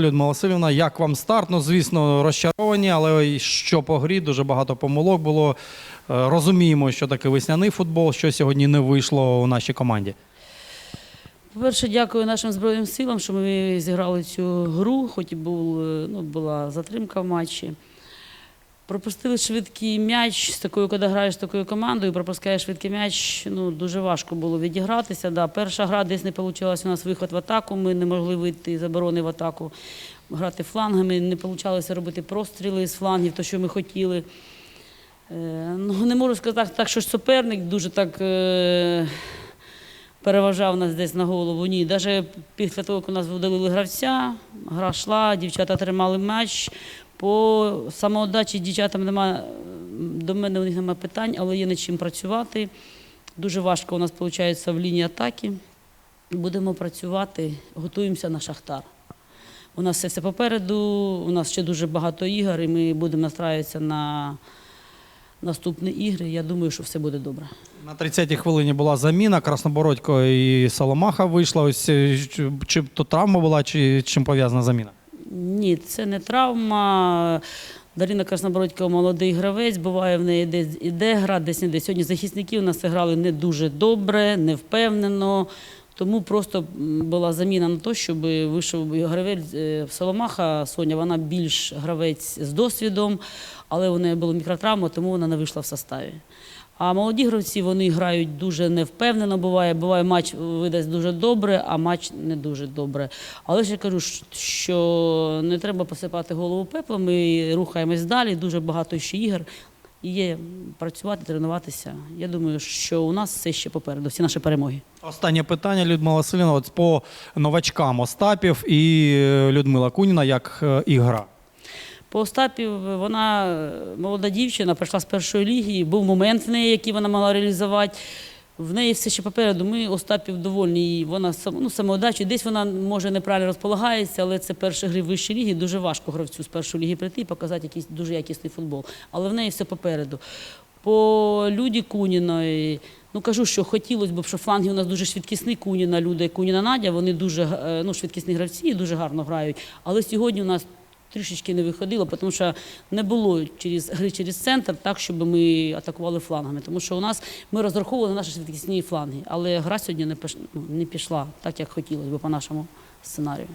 Людмила Васильівна, як вам старт? Ну, звісно, розчаровані, але що по грі, дуже багато помилок було. Е, Розуміємо, що таке весняний футбол, що сьогодні не вийшло у нашій команді. По-перше, дякую нашим Збройним силам, що ми зіграли цю гру, хоч і був, е, ну, була затримка в матчі. Пропустили швидкий м'яч з такою, коли граєш з такою командою, пропускаєш швидкий м'яч. Ну, дуже важко було відігратися. Да. Перша гра десь не вийшла у нас виход в атаку. Ми не могли вийти з оборони в атаку, грати флангами, не вийшло робити простріли з флангів, то, що ми хотіли. Е, ну, не можу сказати так, що суперник дуже так. Е, переважав нас десь на голову. Ні, навіть після того, як у нас видалили гравця, гра йшла, дівчата тримали м'яч. По самоотдачі дівчатам немає, до мене у них немає питань, але є над чим працювати. Дуже важко у нас виходить в лінії атаки. Будемо працювати, готуємося на шахтар. У нас все, все попереду, у нас ще дуже багато ігор, і ми будемо настраюватися на наступні ігри. Я думаю, що все буде добре. На 30-й хвилині була заміна. Краснобородько і Соломаха вийшла. Ось е, чи то травма була, чи чим пов'язана заміна? Ні, це не травма. Дарина Краснобородько молодий гравець, буває в неї десь іде гра, десь не десь. Сьогодні захисники у нас грали не дуже добре, не впевнено. Тому просто була заміна на те, щоб вийшов гравець е, Соломаха. Соня, вона більш гравець з досвідом, але у неї була мікротравма, тому вона не вийшла в составі. А молоді гравці вони грають дуже невпевнено. Буває, буває матч видасть дуже добре, а матч не дуже добре. Але ж я кажу, що не треба посипати голову пеплом. Ми рухаємось далі. Дуже багато ще ігор. Є працювати, тренуватися. Я думаю, що у нас все ще попереду, всі наші перемоги. Останнє питання, Людмила Васильівна, от по новачкам Остапів і е, Людмила Куніна, як е, і гра. По Остапів вона е, молода дівчина, прийшла з першої ліги. Був момент в неї, який вона могла реалізувати. В неї все ще попереду. Ми Остапів довольні. і Вона ну, самоотдачі. Десь вона може неправильно розполагається, але це перші гри вищої ліги. Дуже важко гравцю з першої ліги прийти і показати якийсь дуже якісний футбол. Але в неї все попереду. По Люді Куніної, ну кажу, що хотілося б, що фланги у нас дуже швидкісні Куніна, Люда і Куніна Надя. Вони дуже е, ну, швидкісні гравці і дуже гарно грають. Але сьогодні у нас трішечки не виходило, тому що не було через гри через центр, так щоб ми атакували флангами. Тому що у нас ми розраховували наші швидкісні фланги, але гра сьогодні не піш- ну, не пішла так, як хотілося б по нашому сценарію.